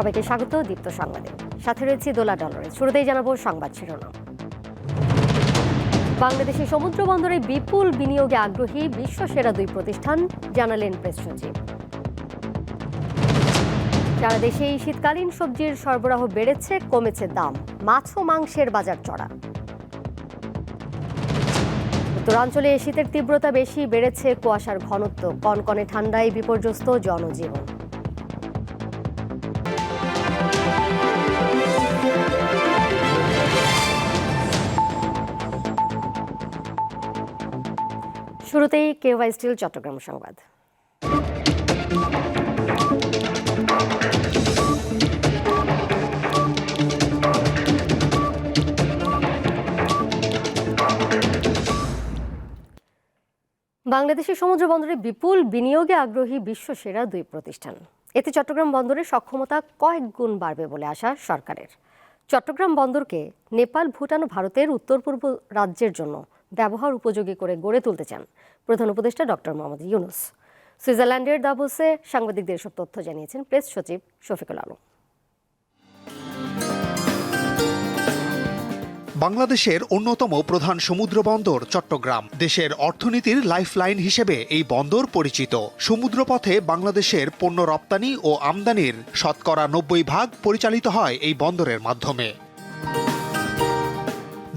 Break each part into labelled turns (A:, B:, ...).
A: সবাইকে স্বাগত দীপ্ত সংবাদে। সাথে রয়েছে দোলা ডলারে। শুরুতেই জানাব সংবাদ শিরোনাম। বাংলাদেশের সমুদ্র বন্দরে বিপুল বিনিয়োগে আগ্রহী বিশ্ব সেরা দুই প্রতিষ্ঠান জানালেন প্রেস সচিব। সারা দেশে এই শীতকালীন সবজির সরবরাহ বেড়েছে, কমেছে দাম। মাছ ও মাংসের বাজার চড়া। উত্তরাঞ্চলে শীতের তীব্রতা বেশি বেড়েছে, কুয়াশার ঘনত্ব। কনকনে ঠান্ডায় বিপর্যস্ত জনজীবন। শুরুতেই কেওয়াই স্টিল, চট্টগ্রাম সংবাদ। বাংলাদেশের সমুদ্র বন্দরে বিপুল বিনিয়োগে আগ্রহী বিশ্ব সেরা দুই প্রতিষ্ঠান। এতে চট্টগ্রাম বন্দরের সক্ষমতা কয়েক গুণ বাড়বে বলে আশা সরকারের। চট্টগ্রাম বন্দরকে নেপাল, ভুটান ও ভারতের উত্তর পূর্ব রাজ্যের জন্য ব্যবহার উপযোগী করে গড়ে তুলতে চান। প্রধান উপদেষ্টা ডক্টর মোহাম্মদ ইউনুস। সুইজারল্যান্ডের দাভোসে সাংবাদিকদের এসব তথ্য জানিয়েছেন প্রেস সচিব শফিকুল আলম।
B: বাংলাদেশের অন্যতম প্রধান সমুদ্র বন্দর চট্টগ্রাম। দেশের অর্থনীতির লাইফলাইন হিসেবে এই বন্দর পরিচিত। সমুদ্রপথে বাংলাদেশের পণ্য রপ্তানি ও আমদানির শতকরা নব্বই ভাগ পরিচালিত হয় এই বন্দরের মাধ্যমে।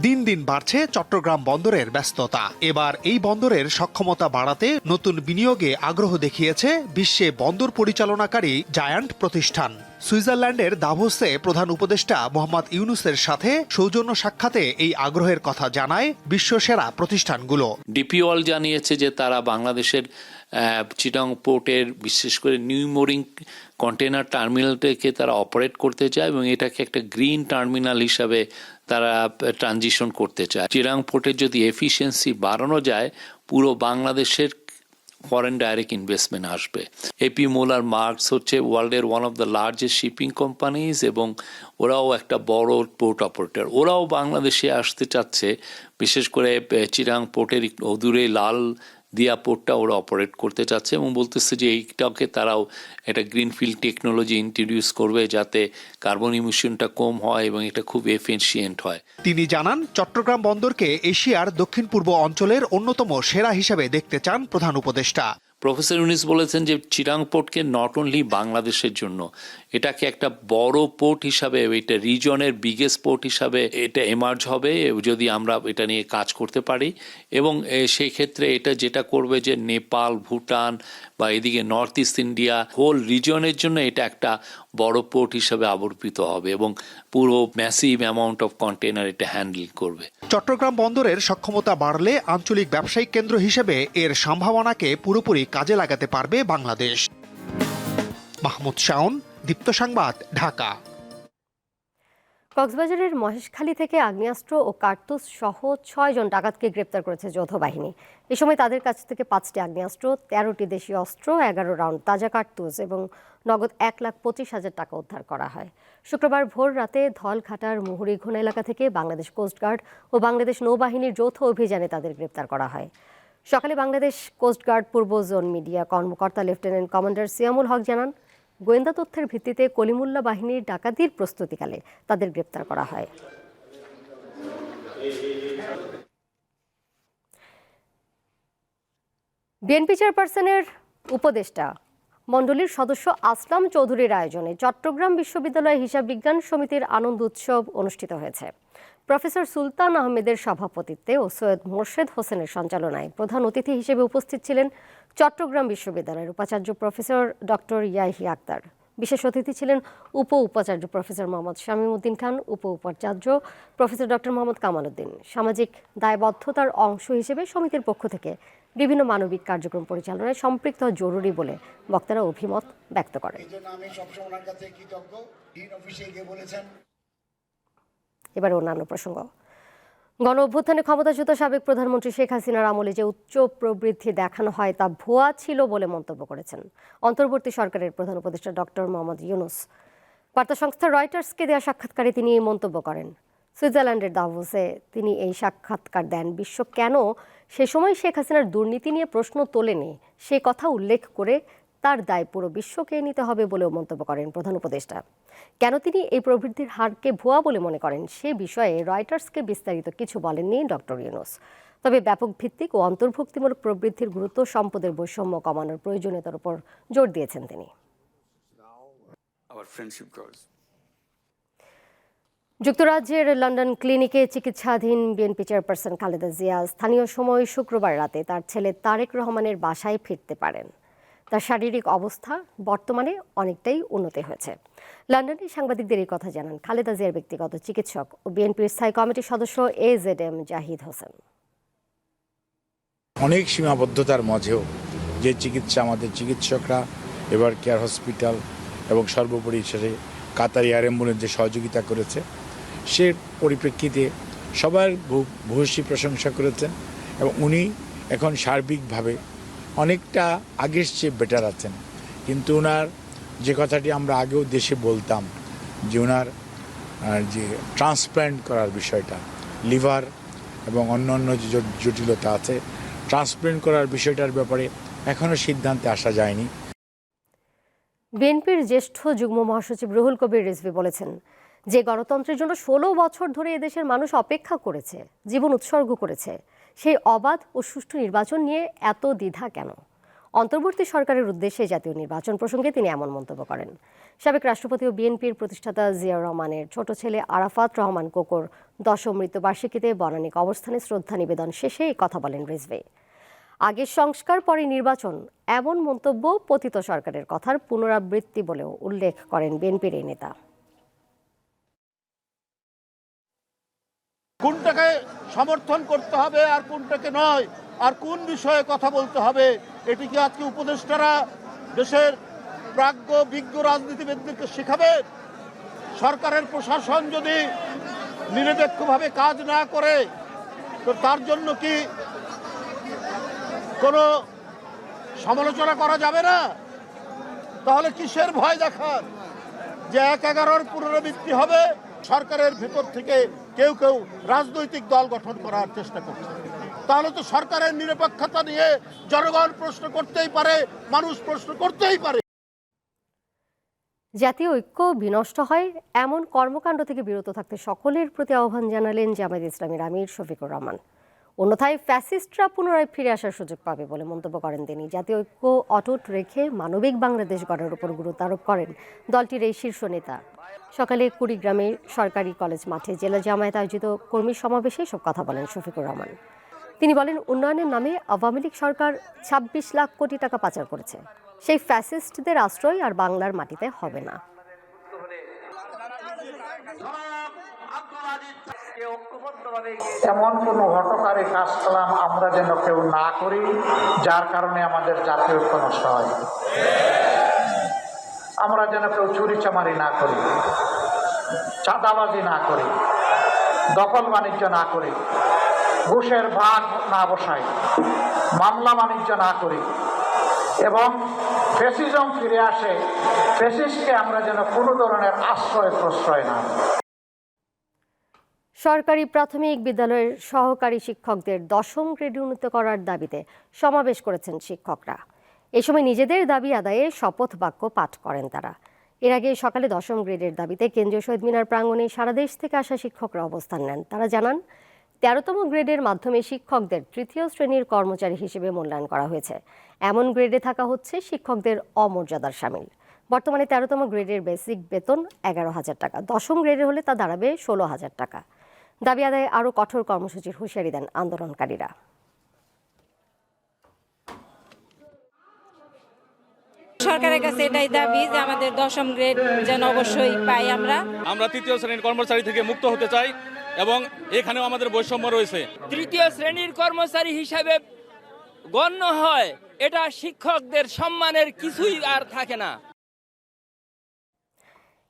B: দিন দিন বাড়ছে চট্টগ্রাম বন্দরের ব্যস্ততা। এবার এই বন্দরের সক্ষমতা বাড়াতে নতুন বিনিয়োগে আগ্রহ দেখিয়েছে বিশ্বে বন্দর পরিচালনাকারী জায়ান্ট প্রতিষ্ঠান। সুইজারল্যান্ডের দাভোসে প্রধান উপদেষ্টা মোহাম্মদ ইউনুসের সাথে সৌজন্য সাক্ষাতে এই আগ্রহের কথা জানায় বিশ্বসেরা প্রতিষ্ঠানগুলো।
C: ডিপিওয়াল জানিয়েছে যে তারা বাংলাদেশের চিটাং পোর্টের, বিশেষ করে নিউ মোরিং কন্টেনার টার্মিনালটাকে তারা অপারেট করতে চায় এবং এটাকে একটা গ্রিন টার্মিনাল হিসাবে তারা ট্রানজিশন করতে চায়। চিরাং পোর্টের যদি এফিসিয়েন্সি বাড়ানো যায়, পুরো বাংলাদেশের ফরেন ডাইরেক্ট ইনভেস্টমেন্ট আসবে। এপি মোলার মার্কস হচ্ছে ওয়ার্ল্ডের one of the largest shipping companies এবং ওরাও একটা বড় পোর্ট অপারেটর ওরাও বাংলাদেশে আসতে চাচ্ছে, বিশেষ করে চিরাং পোর্টের অদূরে লাল দিয়া পোর্টটা ওরা অপারেট করতে চাচ্ছে এবং বলতেছে যে এইটাকে তারাও একটা গ্রিনফিল্ড টেকনোলজি ইন্ট্রোডিউস করবে যাতে কার্বন ইমিশনটা কম হয় এবং এটা খুব এফিসিয়েন্ট হয়।
B: তিনি জানান চট্টগ্রাম বন্দরকে এশিয়ার দক্ষিণ পূর্ব অঞ্চলের অন্যতম সেরা হিসেবে দেখতে চান প্রধান উপদেষ্টা।
C: প্রফেসর ইউনিস বলেছেন যে চিরাং পোর্টকে নট অনলি বাংলাদেশের জন্য এটাকে একটা বড় পোর্ট হিসাবে, এটা রিজনের বিগেস্ট পোর্ট হিসাবে এটা এমার্জ হবে, যদি আমরা এটা নিয়ে কাজ করতে পারি। এবং সেই ক্ষেত্রে এটা যেটা করবে যে নেপাল, ভুটান বা এদিকে নর্থ ইস্ট ইন্ডিয়া হোল রিজনের জন্য এটা একটা বড় পোর্ট হিসাবে আবর্তিত হবে এবং পুরো ম্যাসিভ অ্যামাউন্ট অফ কন্টেনার এটা হ্যান্ডেল করবে।
B: চট্টগ্রাম বন্দরের সক্ষমতা বাড়লে আঞ্চলিক ব্যবসায়িক কেন্দ্র হিসেবে এর সম্ভাবনাকে পুরোপুরি কাজে লাগাতে পারবে বাংলাদেশ। মাহমুদ শাওন দীপ্ত সংবাদ, ঢাকা।
A: কক্সবাজারের মহেশখালী থেকে আগ্নেয়াস্ত্র ও কার্তুস সহ ছয়জন ডাকাতকে গ্রেপ্তার করেছে যৌথ বাহিনী। এ সময় তাদের কাছ থেকে পাঁচটি আগ্নেয়াস্ত্র, তেরোটি দেশীয় অস্ত্র, এগারো রাউন্ড তাজা কার্তুস এবং নগদ এক লাখ পঁচিশ হাজার টাকা উদ্ধার করা হয়। শুক্রবার ভোর রাতে ধলঘাটার মুহুরি মুহুরিঘোনা এলাকা থেকে বাংলাদেশ কোস্টগার্ড ও বাংলাদেশ নৌবাহিনীর যৌথ অভিযানে তাদের গ্রেপ্তার করা হয়। সকালে বাংলাদেশ কোস্টগার্ড পূর্ব জোন মিডিয়া কর্মকর্তা লেফটেন্যান্ট কমান্ডার সিয়ামুল হক জানান গোয়েন্দা তথ্যের ভিত্তিতে কলিমুল্লা বাহিনীর ডাকাতির প্রস্তুতিকালে তাদের গ্রেপ্তার করা হয়। বিএনপি চেয়ারপারসনের উপদেষ্টা, মণ্ডলীর সদস্য আসলাম চৌধুরীর আয়োজনে চট্টগ্রাম বিশ্ববিদ্যালয় হিসাব বিজ্ঞান সমিতির আনন্দ উৎসব অনুষ্ঠিত হয়েছে। প্রফেসর সুলতান আহমেদের সভাপতিত্বে ও সৈয়দ মোর্শেদ হোসেনের সঞ্চালনায় প্রধান অতিথি হিসেবে উপস্থিত ছিলেন চট্টগ্রাম বিশ্ববিদ্যালয়ের উপাচার্য প্রফেসর ডক্টর ইয়াহি আক্তার। বিশেষ অতিথি ছিলেন উপ উপাচার্য প্রফেসর মোহাম্মদ শামীমউদ্দিন খান, উপ উপাচার্য প্রফেসর ডক্টর মোহাম্মদ কামাল উদ্দিন সামাজিক দায়বদ্ধতার অংশ হিসেবে সমিতির পক্ষ থেকে বিভিন্ন মানবিক কার্যক্রম পরিচালনায় সম্পৃক্ত জরুরি বলে বক্তারা অভিমত ব্যক্ত করেন। এবার অন্যান্য প্রসঙ্গ। গণ অভ্যুত্থানে ক্ষমতাচ্যুত সাবেক প্রধানমন্ত্রী শেখ হাসিনার আমলে যে উচ্চ প্রবৃদ্ধি দেখানো হয় তা ভুয়া ছিল বলে মন্তব্য করেছেন অন্তর্বর্তী সরকারের প্রধান উপদেষ্টা ডক্টর মোহাম্মদ ইউনুস। বার্তা সংস্থা রয়টার্সকে দেওয়া সাক্ষাৎকারে তিনি এই মন্তব্য করেন। সুইজারল্যান্ডের দাভোসে তিনি এই সাক্ষাৎকার দেন। বিশ্ব কেন সে সময় শেখ হাসিনার দুর্নীতি নিয়ে প্রশ্ন তোলেনি, সে কথা উল্লেখ করে তার দায় পুরো বিশ্বকে নিতে হবে বলেও মন্তব্য করেন প্রধান উপদেষ্টা। কেন তিনি এই প্রবৃদ্ধির হারকে ভুয়া বলে মনে করেন সে বিষয়ে রয়টার্সকে বিস্তারিত কিছু বলেননি ডক্টর ইউনুস। তবে ব্যাপক ভিত্তিক ও অন্তর্ভুক্তিমূলক প্রবৃদ্ধির গুরুত্ব সম্পদের বৈষম্য কমানোর প্রয়োজনীয়তার উপর জোর দিয়েছেন তিনি. যুক্তরাজ্যের লন্ডন ক্লিনিকে চিকিৎসাধীন বিএনপি চেয়ারপারসন খালেদা জিয়া স্থানীয় সময় শুক্রবার রাতে তার ছেলে তারেক রহমানের বাসায় ফিরতে পারেন। তার শারীরিক অবস্থা বর্তমানে অনেকটাই উন্নতি হয়েছে। লন্ডনে সাংবাদিকদের এই কথা জানান খালেদা জিয়ার ব্যক্তিগত চিকিৎসক ও বিএনপির স্থায়ী কমিটির সদস্য A Z M Zahid Hossain.
D: অনেক সীমাবদ্ধতার মাঝেও যে চিকিৎসা আমাদের চিকিৎসকরা, এবার কেয়ার হসপিটাল এবং সর্বোপরি সেটা কাতার এয়ার অ্যাম্বুলেন্স যে সহযোগিতা করেছে, সে পরিপ্রেক্ষিতে সবার ভূয়সী প্রশংসা করেছেন এবং উনি এখন সার্বিকভাবে অনেকটা আগের চেয়ে বেটার আছেন। কিন্তু ওনার যে কথাটি আমরা আগেও দেশে বলতাম, যে ওনার যে ট্রান্সপ্ল্যান্ট করার বিষয়টা লিভার এবং অন্যান্য যে জটিলতা আছে ট্রান্সপ্ল্যান্ট করার বিষয়টার ব্যাপারে এখনও সিদ্ধান্তে আসা যায়নি।
A: বিএনপির জ্যেষ্ঠ যুগ্ম মহাসচিব রুহুল কবির রিজভি বলেছেন, যে গণতন্ত্রের জন্য ষোলো বছর ধরে এদেশের মানুষ অপেক্ষা করেছে, জীবন উৎসর্গ করেছে সেই অবাধ ও সুষ্ঠু নির্বাচন নিয়ে এত দ্বিধা কেন? অন্তর্বর্তী সরকারের উদ্দেশ্যে জাতীয় নির্বাচন প্রসঙ্গে তিনি এমন মন্তব্য করেন। সাবেক রাষ্ট্রপতি ও বিএনপির প্রতিষ্ঠাতা জিয়াউর রহমানের ছোট ছেলে আরাফাত রহমান কোকর দশম মৃত্যুবার্ষিকীতে বনানিক অবস্থানে শ্রদ্ধা নিবেদন শেষে এই কথা বলেন রিজভি। আগের সংস্কার, পরে নির্বাচন এমন মন্তব্য পতিত সরকারের কথার পুনরাবৃত্তি বলেও উল্লেখ করেন বিএনপির এই নেতা।
E: কোনটাকে সমর্থন করতে হবে আর কোনটাকে নয়, আর কোন বিষয়ে কথা বলতে হবে, এটি কি আজকে উপদেষ্টারা দেশের প্রাজ্ঞ, বিজ্ঞ রাজনীতিবিদদেরকে শেখাবে? সরকারের প্রশাসন যদি নিরপেক্ষভাবে কাজ না করে, তো তার জন্য কি কোনো সমালোচনা করা যাবে না? তাহলে কিসের ভয় দেখান যে এক এগারোর পুনরাবৃত্তি হবে? সরকারের ভেতর থেকে কেউ কেউ রাজনৈতিক দল গঠন করার চেষ্টা করছে। তাহলে তো সরকারের নিরপেক্ষতা নিয়ে জনগণ প্রশ্ন করতেই পারে, মানুষ প্রশ্ন করতেই পারে।
A: জাতীয় ঐক্য বিনষ্ট হয়, এমন কর্মকাণ্ড থেকে বিরত থাকতে সকলের প্রতি আহ্বান জানালেন জামায়াত ইসলামের আমির শফিকুর রহমান। অন্যথায় ফ্যাসিস্টরা পুনরায় ফিরে আসার সুযোগ পাবে বলে মন্তব্য করেন তিনি। জাতীয় ঐক্য অটুট রেখে মানবিক বাংলাদেশ গড়ার উপর গুরুত্ব আরোপ করেন দলটির এই শীর্ষ নেতা। সকালে কুড়িগ্রামে সরকারি কলেজ মাঠে জেলা জামায়াত আয়োজিত কর্মী সমাবেশে সব কথা বলেন শফিকুর রহমান। তিনি বলেন, উন্নয়নের নামে আওয়ামী লীগ সরকার ছাব্বিশ লাখ কোটি টাকা পাচার করেছে। সেই ফ্যাসিস্টদের আশ্রয় আর বাংলার মাটিতে হবে না।
F: এমন কোনো হটকারী কাজ কালাম আমরা যেন কেউ না করি, যার কারণে আমাদের জাতীয় ঐক্য নষ্ট হয় আমরা যেন কেউ চুরি চামারি না করি, চাঁদাবাজি না করি, দখল বাণিজ্য না করি, ঘুষের ভাগ না বসাই, মামলা বাণিজ্য না করি এবং ফেসিজম ফিরে আসে, ফেসিসকে আমরা যেন কোনো ধরনের আশ্রয় প্রশ্রয় না।
A: সরকারি প্রাথমিক বিদ্যালয়ের সহকারী শিক্ষকদের দশম গ্রেডে উন্নীত করার দাবিতে সমাবেশ করেছেন শিক্ষকরা। এ সময় নিজেদের দাবি আদায়ে শপথ বাক্য পাঠ করেন তারা। এর আগে সকালে দশম গ্রেডের দাবিতে কেন্দ্রীয় শহীদ মিনার প্রাঙ্গণে সারা দেশ থেকে আসা শিক্ষকরা অবস্থান নেন। তারা জানান, তেরোতম গ্রেডের মাধ্যমে শিক্ষকদের তৃতীয় শ্রেণির কর্মচারী হিসেবে মূল্যায়ন করা হয়েছে। এমন গ্রেডে থাকা হচ্ছে শিক্ষকদের অমর্যাদার সামিল। বর্তমানে তেরোতম গ্রেডের বেসিক বেতন এগারো হাজার টাকা। দশম গ্রেডে হলে তা দাঁড়াবে ষোলো হাজার টাকা। দাবি আদায়ে আরও কঠোর কর্মসূচির হুঁশিয়ারি দেন আন্দোলনকারীরা।
G: সরকারের কাছে এটাই দাবি যে আমাদের দশম গ্রেড যেন অবশ্যই পাই আমরা।
H: আমরা তৃতীয় শ্রেণির কর্মচারী থেকে মুক্ত হতে চাই এবং এখানেও আমাদের বৈষম্য রয়েছে।
I: তৃতীয় শ্রেণির কর্মচারী হিসাবে গণ্য হয় এটা শিক্ষকদের সম্মানের কিছুই আর থাকে না।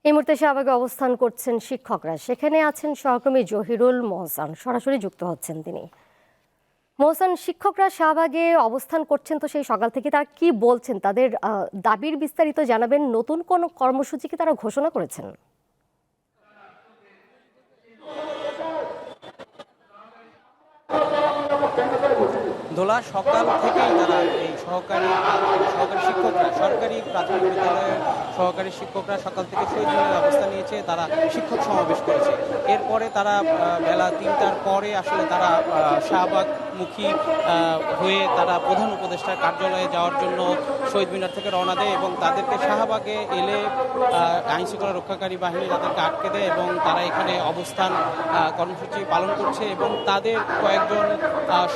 A: এই মুহূর্তে শাহবাগে অবস্থান করছেন শিক্ষকরা। সেখানে আছেন সহকর্মী জহিরুল মোহসান। সরাসরি যুক্ত হচ্ছেন তিনি। মোহসান, শিক্ষকরা শাহবাগে অবস্থান করছেন তো সেই সকাল থেকে তারা কি বলছেন? তাদের দাবির বিস্তারিত জানাবেন। নতুন কোন কর্মসূচি কি তারা ঘোষণা করেছেন?
J: দোলা সকাল থেকেই তারা এই সহকারী সহকারী শিক্ষকরা সরকারি প্রাথমিক বিদ্যালয়ের সহকারী শিক্ষকরা সকাল থেকে সেই ধরনের ব্যবস্থা নিয়েছে তারা শিক্ষক সমাবেশ করেছে। এরপরে তারা বেলা তিনটার পরে আসলে তারা আহ, আহ, হয়ে তারা প্রধান উপদেষ্টার কার্যালয়ে যাওয়ার জন্য শহীদ মিনার থেকে রওনা দেয় এবং তাদেরকে শাহবাগে এলে আইন শৃঙ্খলা রক্ষাকারী বাহিনী তাদেরকে আটকে দেয় এবং তারা এখানে অবস্থান কর্মসূচি পালন করছে এবং তাদের কয়েকজন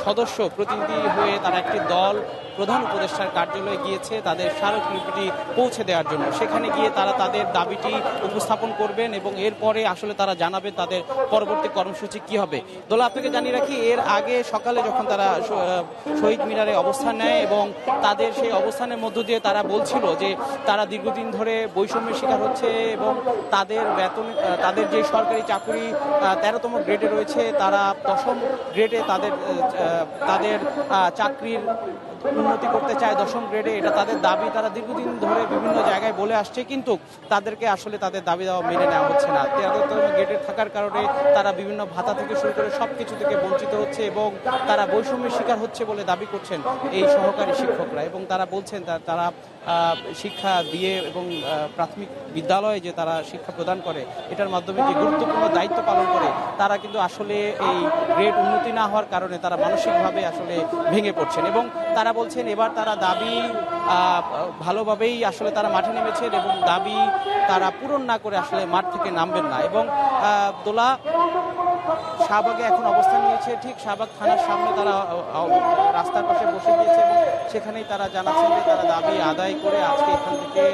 J: সদস্য প্রতিনিধি হয়ে তারা একটি দল প্রধান উপদেষ্টার কার্যালয়ে গিয়েছে তাদের স্মারকলিপিটি পৌঁছে দেওয়ার জন্য। সেখানে গিয়ে তারা তাদের দাবিটি উপস্থাপন করবেন এবং এরপরে আসলে তারা জানাবেন তাদের পরবর্তী কর্মসূচি কি হবে। দোলা আপনাকে জানিয়ে রাখি এর আগে সকালে যখন তারা শহীদ মিনারে অবস্থান নেয় এবং তাদের সেই অবস্থানের মধ্য দিয়ে তারা বলছিল যে তারা দীর্ঘদিন ধরে বৈষম্যের শিকার হচ্ছে এবং তাদের বেতন তাদের যে সরকারি চাকরি তেরোতম গ্রেডে রয়েছে, তারা দশম গ্রেডে তাদের তাদের চাকরির উন্নতি করতে চায় দশম গ্রেডে এটা তাদের দাবি। তারা দীর্ঘদিন ধরে বিভিন্ন জায়গায় বলে আসছে, কিন্তু তাদেরকে আসলে তাদের দাবি দেওয়া মেনে নেওয়া হচ্ছে না। তেরোতম গ্রেডে থাকার কারণে তারা বিভিন্ন ভাতা থেকে শুরু করে সব কিছু থেকে বঞ্চিত হচ্ছে এবং তারা বৈষম্যের শিকার হচ্ছে বলে দাবি করছেন এই সহকারী শিক্ষকরা এবং তারা বলছেন তারা শিক্ষা দিয়ে এবং প্রাথমিক বিদ্যালয়ে যে তারা শিক্ষা প্রদান করে, এটার মাধ্যমে যে গুরুত্বপূর্ণ দায়িত্ব পালন করে, তারা কিন্তু আসলে এই গ্রেড উন্নতি না হওয়ার কারণে তারা মানসিকভাবে আসলে ভেঙে পড়ছেন এবং তারা বলছেন এবার তারা দাবি ভালোভাবেই আসলে তারা মাঠে নেমেছেন এবং দাবি তারা পূরণ না করে আসলে মাঠ থেকে নামবেন না। এবং দোলা শাহবাগে এখন অবস্থান নিয়েছে। ঠিক শাহবাগ থানার সামনে তারা রাস্তার পাশে বসে গিয়েছে এবং সেখানেই তারা জানাচ্ছেন যে তারা দাবি আদায় করে আজকে এখান থেকে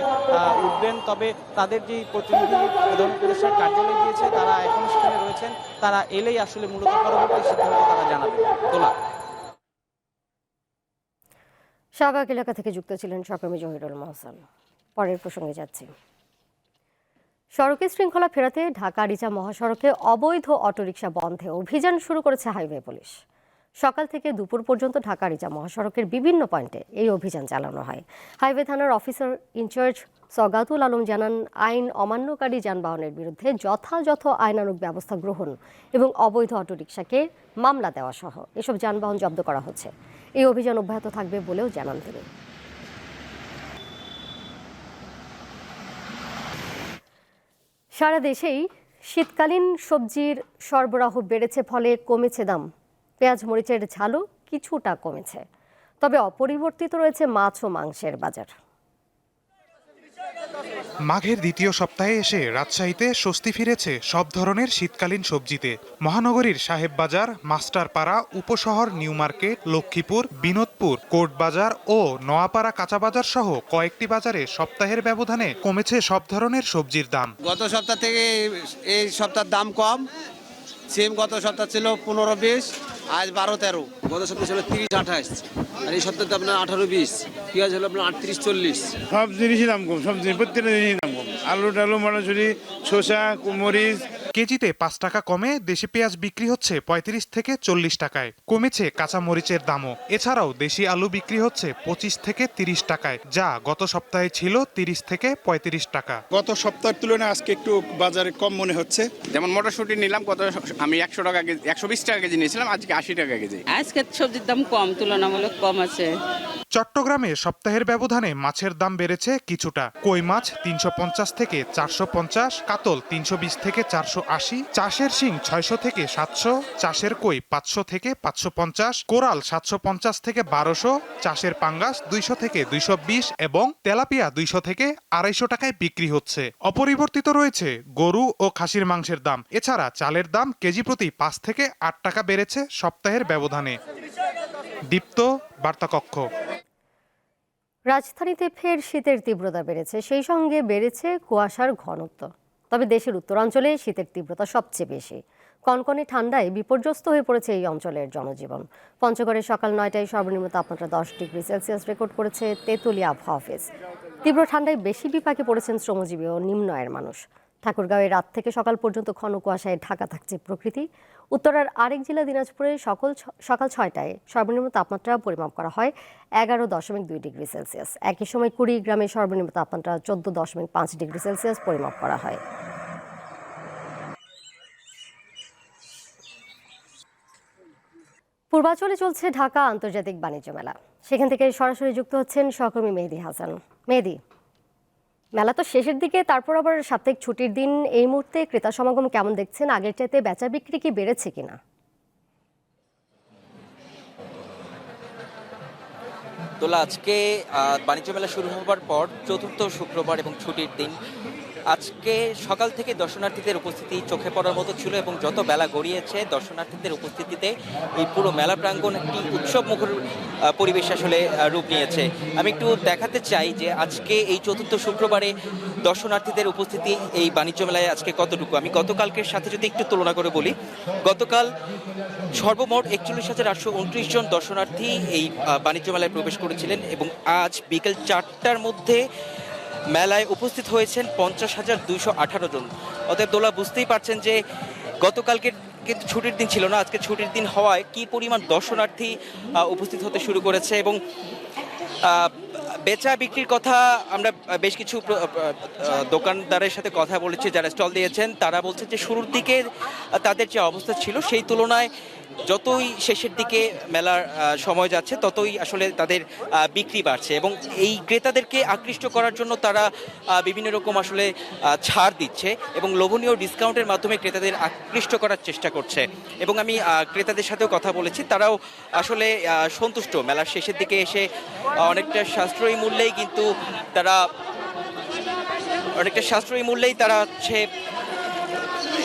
J: উঠবেন। তবে তাদের যে প্রতিনিধি প্রধান উপদেষ্টার কার্যালয়ে গিয়েছে, তারা এখন সেখানে রয়েছেন। তারা এলেই আসলে মূলত পরবর্তী সিদ্ধান্ত তারা জানাবে তোলা
A: শাহবাগ এলাকা থেকে যুক্ত ছিলেন সহকর্মী জহিরুল মহসান। পরের প্রসঙ্গে যাচ্ছি। সড়কে শৃঙ্খলা ফেরাতে ঢাকা রিচা মহাসড়কে অবৈধ অটোরিকশা বন্ধে অভিযান শুরু করেছে হাইওয়ে পুলিশ। সকাল থেকে দুপুর পর্যন্ত ঢাকা রিচা মহাসড়কের বিভিন্ন পয়েন্টে এই অভিযান চালানো হয়। হাইওয়ে থানার অফিসার ইনচার্জ সগাতুল আলম জানান, আইন অমান্যকারী যানবাহনের বিরুদ্ধে যথাযথ আইনানুগ ব্যবস্থা গ্রহণ এবং অবৈধ অটোরিকশাকে মামলা দেওয়া সহ এসব যানবাহন জব্দ করা হচ্ছে। এই অভিযান অব্যাহত থাকবে বলেও জানান তিনি। সারা দেশেই শীতকালীন সবজির সরবরাহ বেড়েছে, ফলে কমেছে দাম। পেঁয়াজ মরিচের ঝালও কিছুটা কমেছে। তবে অপরিবর্তিত রয়েছে মাছ ও মাংসের বাজার।
K: মাঘের দ্বিতীয় সপ্তাহে এসে রাজশাহীতে স্বস্তি ফিরেছে সব ধরনের শীতকালীন সবজিতে। মহানগরীর Sahebbazar Masterpara Upashahar new market Laxmipur Binodpur court Bazar ও নোয়াপাড়া কাঁচা বাজার সহ কয়েকটি বাজারে সপ্তাহের ব্যবধানে কমেছে সব ধরনের সবজির দাম।
L: গত সপ্তাহ থেকে এই- এই সপ্তাহের দাম কম। সিম গত সপ্তাহ ছিল পনেরো বিশ। আজ বারো তেরো।
M: গত সপ্তাহে ছিল তিরিশ আঠাশ। আর এই সপ্তাহে তো আপনার আঠারো বিশ। পেঁয়াজ হলো আপনার আটত্রিশ চল্লিশ।
D: সব জিনিসই দাম কম সব জিনিস প্রত্যেকটা জিনিসই দাম কম। আলু টালু মটরশুঁটি শসা মরিচ
K: কেজিতে পাঁচ টাকা কমে দেশি পেঁয়াজ বিক্রি হচ্ছে পঁয়ত্রিশ থেকে চল্লিশ টাকায়। কমেছে কাঁচা মরিচের দামও। এছাড়াও দেশি আলু বিক্রি হচ্ছে পঁচিশ থেকে তিরিশ টাকায় যা গত সপ্তাহে ছিল তিরিশ থেকে পঁয়ত্রিশ টাকা।
N: গত সপ্তাহের তুলনায় আজকে একটু বাজারে কম মনে হচ্ছে।
O: যেমন মটরশুঁটি নিলাম গত আমি একশো টাকা কেজি একশো বিশ টাকা কেজি নিয়েছিলাম আজকে আশি টাকা কেজি।
G: আজকে সবজির দাম কম তুলনামূলক কম আছে।
K: চট্টগ্রামে সপ্তাহের ব্যবধানে মাছের দাম বেড়েছে কিছুটা। কই মাছ তিনশো পঞ্চাশ থেকে চারশো পঞ্চাশ, কাতল তিনশো বিশ থেকে চারশো আশি, চাষের শিং ছয়শো থেকে সাতশো, চাষের কই পাঁচশো থেকে পাঁচশো পঞ্চাশ, কোরাল সাতশো পঞ্চাশ থেকে বারোশো, চাষের পাঙ্গাস দুইশো থেকে দুইশো বিশ এবং তেলাপিয়া দুইশো থেকে আড়াইশো টাকায় বিক্রি হচ্ছে। অপরিবর্তিত রয়েছে গরু ও খাসির মাংসের দাম। এছাড়া চালের দাম কেজি প্রতি পাঁচ থেকে আট টাকা বেড়েছে সপ্তাহের ব্যবধানে। দীপ্ত, বার্তাকক্ষ।
A: রাজধানীতে ফের শীতের তীব্রতা বেড়েছে। সেই সঙ্গে বেড়েছে কুয়াশার ঘনত্ব। তবে দেশের উত্তরাঞ্চলে শীতের তীব্রতা সবচেয়ে বেশি। কনকনে ঠান্ডায় বিপর্যস্ত হয়ে পড়েছে এই অঞ্চলের জনজীবন। পঞ্চগড়ে সকাল নয়টায় সর্বনিম্ন তাপমাত্রা দশ ডিগ্রি সেলসিয়াস রেকর্ড করেছে তেঁতুলিয়া আবহাওয়া অফিস। তীব্র ঠান্ডায় বেশি বিপাকে পড়েছেন শ্রমজীবী ও নিম্ন আয়ের মানুষ। ঠাকুরগাঁওয়ে রাত থেকে সকাল পর্যন্ত ঘন কুয়াশায় ঢাকা থাকছে প্রকৃতি। উত্তরার আরেক জেলা দিনাজপুরে সকল সকাল ছয়টায় সর্বনিম্ন তাপমাত্রা পরিমাপ করা হয় এগারো দশমিক দুই ডিগ্রি সেলসিয়াস। একই সময় কুড়ি কুড়িগ্রামে সর্বনিম্ন তাপমাত্রা চোদ্দ দশমিক পাঁচ ডিগ্রি সেলসিয়াস পরিমাপ করা হয়। পূর্বাচলে চলছে ঢাকা আন্তর্জাতিক বাণিজ্য মেলা। সেখান থেকে সরাসরি যুক্ত হচ্ছেন সহকর্মী মেহেদি হাসান। মেহেদি মেলা তো শেষের দিকে, তারপর আবার সাপ্তাহিক ছুটির দিন, এই মুহূর্তে ক্রেতা সমাগম কেমন দেখছেন? আগের চাইতে বেচা বিক্রি কি বেড়েছে কিনা?
P: তোলা আজকে বাণিজ্য মেলা শুরু হবার পর চতুর্থ শুক্রবার এবং ছুটির দিন আজকে সকাল থেকে দর্শনার্থীদের উপস্থিতি চোখে পড়ার মতো ছিল এবং যত বেলা গড়িয়েছে, দর্শনার্থীদের উপস্থিতিতে এই পুরো মেলা প্রাঙ্গণ একটি উৎসব মুখর পরিবেশ আসলে রূপ নিয়েছে। আমি একটু দেখাতে চাই যে আজকে এই চতুর্থ শুক্রবারে দর্শনার্থীদের উপস্থিতি এই বাণিজ্য মেলায় আজকে কতটুকু? আমি গতকালকের সাথে যদি একটু তুলনা করে বলি, গতকাল সর্বমোট একচল্লিশ হাজার আটশো উনত্রিশ জন দর্শনার্থী এই বাণিজ্য মেলায় প্রবেশ করেছিলেন এবং আজ বিকেল চারটার মধ্যে মেলায় উপস্থিত হয়েছেন পঞ্চাশ হাজার দুইশো আঠারো জন। অতএব দোলা বুঝতেই পারছেন যে গতকালকে কিন্তু ছুটির দিন ছিল না, আজকে ছুটির দিন হওয়ায় কি পরিমাণ দর্শনার্থী উপস্থিত হতে শুরু করেছে এবং বেচা বিক্রির কথা আমরা বেশ কিছু দোকানদারের সাথে কথা বলেছি যারা স্টল দিয়েছেন। তারা বলছেন যে শুরুর দিকে তাদের যে অবস্থা ছিল সেই তুলনায় যতই শেষের দিকে মেলার সময় যাচ্ছে, ততই আসলে তাদের বিক্রি বাড়ছে এবং এই ক্রেতাদেরকে আকৃষ্ট করার জন্য তারা বিভিন্ন রকম আসলে ছাড় দিচ্ছে এবং লোভনীয় ডিসকাউন্টের মাধ্যমে ক্রেতাদের আকৃষ্ট করার চেষ্টা করছে এবং আমি ক্রেতাদের সাথেও কথা বলেছি, তারাও আসলে সন্তুষ্ট। মেলার শেষের দিকে এসে অনেকটা সাশ্রয়ী মূল্যেই কিন্তু তারা, অনেকটা সাশ্রয়ী মূল্যেই তারা হচ্ছে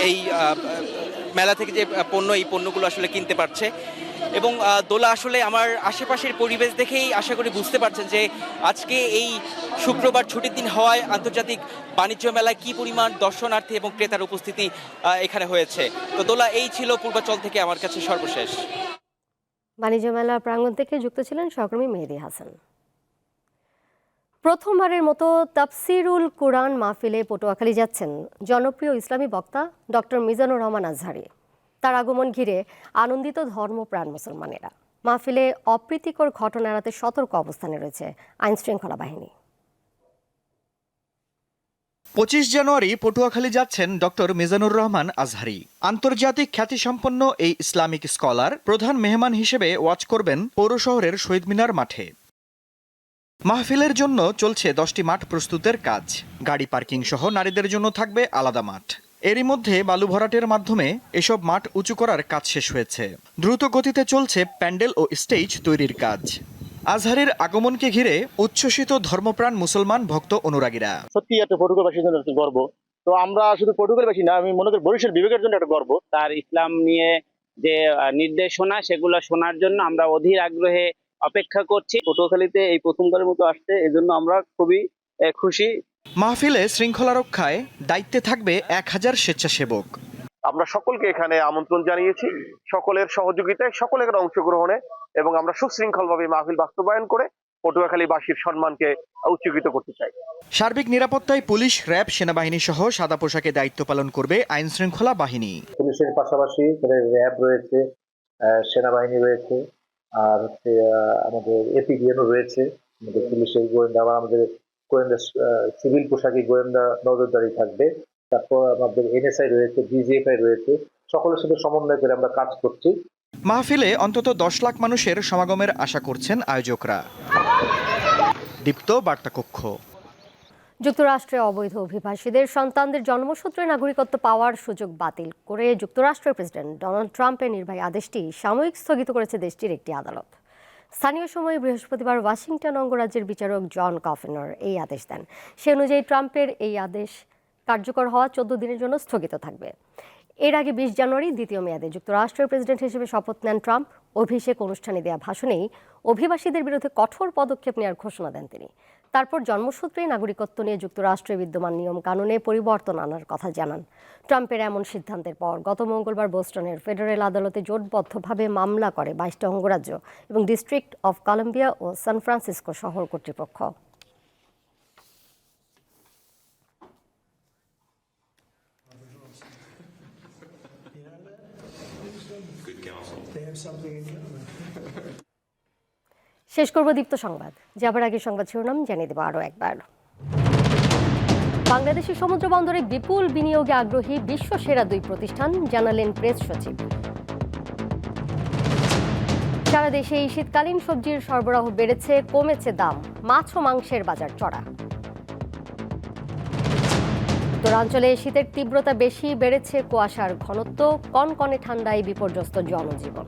P: এই মেলা থেকে যে পণ্য, এই পণ্যগুলো আসলে কিনতে পারছে। এবং দোলা আসলে আমার আশেপাশের পরিবেশ দেখেই আশা করি বুঝতে পারছেন যে, আজকে এই শুক্রবার ছুটির দিন হওয়ায় আন্তর্জাতিক বাণিজ্য মেলায় কি পরিমাণ দর্শনার্থী এবং ক্রেতার উপস্থিতি এখানে হয়েছে। তো দোলা, এই ছিল পূর্বাচল থেকে আমার কাছে সর্বশেষ।
A: বাণিজ্য মেলা প্রাঙ্গণ থেকে যুক্ত ছিলেন সহকর্মী মেহেদি হাসান। প্রথমবারের মতো তাফসিরুল কোরআন মাহফিলে পটুয়াখালী যাচ্ছেন জনপ্রিয় ইসলামী বক্তা ডক্টর মিজানুর রহমান আজহারি। তার আগমন ঘিরে আনন্দিত ধর্মপ্রাণ মুসলমানেরা। মাহফিলে অপ্রীতিকর ঘটনা এড়াতে সতর্ক অবস্থানে রয়েছে আইন শৃঙ্খলা বাহিনী।
Q: পঁচিশ জানুয়ারি পটুয়াখালী যাচ্ছেন ডক্টর মিজানুর রহমান আজহারি। আন্তর্জাতিক খ্যাতিসম্পন্ন এই ইসলামিক স্কলার প্রধান মেহমান হিসেবে ওয়াচ করবেন পৌর শহরের শহীদ মিনার মাঠে। মাহফিলের জন্য চলছে দশটি মাঠ প্রস্তুতের কাজ। গাড়ি পার্কিং সহ নারীদের জন্য থাকবে আলাদা মাঠ। এরই মধ্যে বালু ভরাটের মাধ্যমে এসব মাঠ উঁচু করার কাজ শেষ হয়েছে। দ্রুত গতিতে চলছে প্যান্ডেল ও স্টেজ তৈরির কাজ। আজহারের আগমনকে ঘিরে উচ্ছ্বসিত ধর্মপ্রাণ মুসলমান ভক্ত অনুরাগীরা।
R: সত্যি একটা পটুয়াবাসীর জন্য গর্ব। তো আমরা শুধু পটুয়াবাসী না, আমি মনে করি বরিশাল বিবেকের জন্য একটা গর্ব।
S: তার ইসলাম নিয়ে যে নির্দেশনা, সেগুলো শোনার জন্য আমরা অধীর আগ্রহে অপেক্ষা করছি।
R: পটুয়াখালীতে এই প্রথমবারের মতো আসছে এই জন্য আমরা খুবই খুশি।
Q: মাহফিলে শৃঙ্খলা রক্ষায় দায়িত্বে থাকবে এক হাজার স্বেচ্ছাসেবক।
E: আমরা সকলকে এখানে আমন্ত্রণ জানিয়েছি সকলের সহযোগিতায় সকলের অংশগ্রহণে এবং আমরা সুশৃঙ্খলভাবে মাহফিল বাস্তবায়ন করে পটুয়াখালীবাসীর সম্মানকে উচ্চকিত করতে চাই।
Q: সার্বিক নিরাপত্তায় পুলিশ র্যাব সেনাবাহিনী সহ সাদা পোশাকে দায়িত্ব পালন করবে আইন শৃঙ্খলা বাহিনী।
T: পুলিশের পাশাপাশি র্যাব রয়েছে আহ, সেনাবাহিনী রয়েছে আর হচ্ছে আমাদের এপিডিএনও রয়েছে। আমাদের পুলিশের গোয়েন্দা আবার আমাদের গোয়েন্দা সিভিল পোশাকি গোয়েন্দা নজরদারি থাকবে। তারপর আমাদের এনএসআই রয়েছে বিজিএফআই রয়েছে। সকলের সাথে সমন্বয় করে আমরা কাজ করছি।
Q: মাহফিলে অন্তত দশ লাখ মানুষের সমাগমের আশা করছেন আয়োজকরা। দীপ্ত বার্তা কক্ষ
A: যুক্তরাষ্ট্রে অবৈধ অভিবাসীদের সন্তানদের জন্মসূত্রে নাগরিকত্ব পাওয়ার সুযোগ বাতিল করে যুক্তরাষ্ট্রের প্রেসিডেন্ট ডোনাল্ড ট্রাম্পের নির্বাহী আদেশটি সাময়িক স্থগিত করেছে দেশটির একটি আদালত। স্থানীয় সময়ে বৃহস্পতিবার ওয়াশিংটন অঙ্গরাজ্যের বিচারক জন কফেনর এই আদেশ দেন। সে অনুযায়ী ট্রাম্পের এই আদেশ কার্যকর হওয়া চোদ্দ দিনের জন্য স্থগিত থাকবে। এর আগে বিশ জানুয়ারি, দ্বিতীয় মেয়াদে যুক্তরাষ্ট্রের প্রেসিডেন্ট হিসেবে শপথ নেন ট্রাম্প। অভিষেক অনুষ্ঠানে দেওয়া ভাষণেই অভিবাসীদের বিরুদ্ধে কঠোর পদক্ষেপ নেওয়ার ঘোষণা দেন তিনি। তারপর জন্মসূত্রে নাগরিকত্ব নিয়ে যুক্তরাষ্ট্রে বিদ্যমান নিয়ম কানুনে পরিবর্তন আনার কথা জানান। ট্রাম্পের এমন সিদ্ধান্তের পর গত মঙ্গলবার বোস্টনের ফেডারেল আদালতে জোটবদ্ধভাবে মামলা করে বাইশটা অঙ্গরাজ্য এবং ডিস্ট্রিক্ট অফ কলম্বিয়া ও সান ফ্রান্সিসকো শহর কর্তৃপক্ষ। শেষ করব দীপ্ত সংবাদ। যাবার আগে সংবাদ শিরোনাম জানিয়ে দেবো আরও একবার। বাংলাদেশের সমুদ্র বন্দরে বিপুল বিনিয়োগে আগ্রহী বিশ্ব সেরা দুই প্রতিষ্ঠান জানালেন প্রেস সচিব। সারা দেশে এই শীতকালীন সবজির সরবরাহ বেড়েছে, কমেছে দাম, মাছ ও মাংসের বাজার চড়া। উত্তরাঞ্চলে শীতের তীব্রতা বেশি বেড়েছে, কুয়াশার ঘনত্ব, কনকনে ঠান্ডায় বিপর্যস্ত জনজীবন।